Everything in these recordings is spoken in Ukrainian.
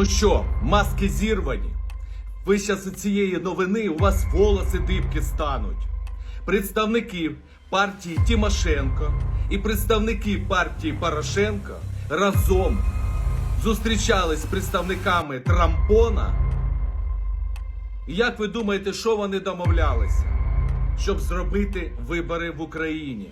Ну що, маски зірвані. Ви зараз з цієї новини у вас волоси дибки стануть. Представники партії Тимошенко і представники партії Порошенко разом зустрічались з представниками Трампона. Як ви думаєте, що вони домовлялися? Щоб зробити вибори в Україні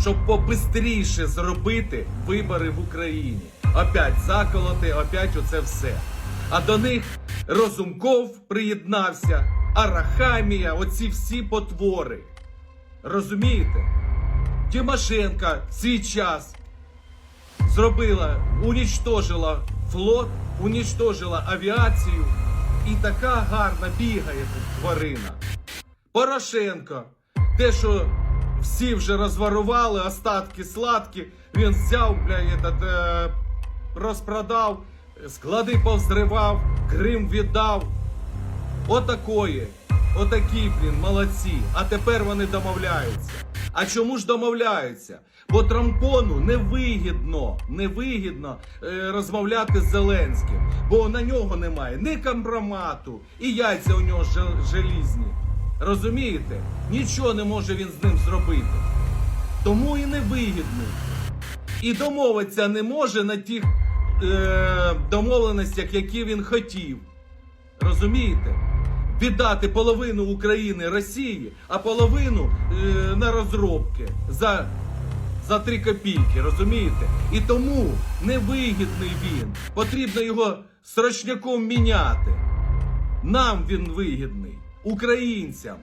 щоб побистріше зробити вибори в Україні. Опять заколоти, опять оце все. А до них Розумков приєднався, Арахамія, оці всі потвори. Розумієте? Тимошенка свій час зробила, унічтожила флот, унічтожила авіацію. І така гарна бігає тут тварина. Порошенко, те, що всі вже розворували, остатки сладкі, він взяв, бля, этот, е, розпродав, склади повзривав, Крим віддав. Отакої. Отакі, блін, молодці. А тепер вони домовляються. А чому ж домовляються? Бо Трампону невигідно, невигідно е, розмовляти з Зеленським, бо на нього немає ні компромату, і яйця у нього жел- желізні. Розумієте? Нічого не може він з ним зробити. Тому і невигідний. І домовитися не може на тих е, домовленостях, які він хотів. Розумієте? Віддати половину України Росії, а половину е, на розробки за, за 3 копійки, розумієте? І тому невигідний він. Потрібно його срочняком міняти. Нам він вигідний, українцям.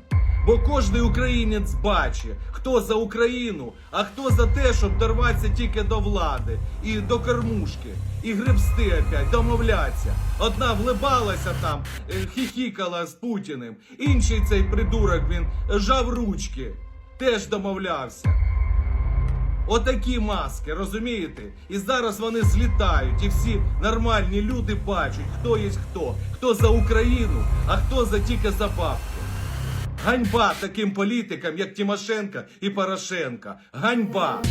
Бо кожний українець бачить, хто за Україну, а хто за те, щоб дорватися тільки до влади і до кормушки, і гребсти опять, домовлятися. Одна влибалася там, е, хіхікала з Путіним, інший цей придурок він жав ручки, теж домовлявся. Отакі маски, розумієте? І зараз вони злітають, і всі нормальні люди бачать, хто є хто, хто за Україну, а хто за тільки за бабки. Ганьба таким політикам, як Тимошенко і Порошенко. Ганьба!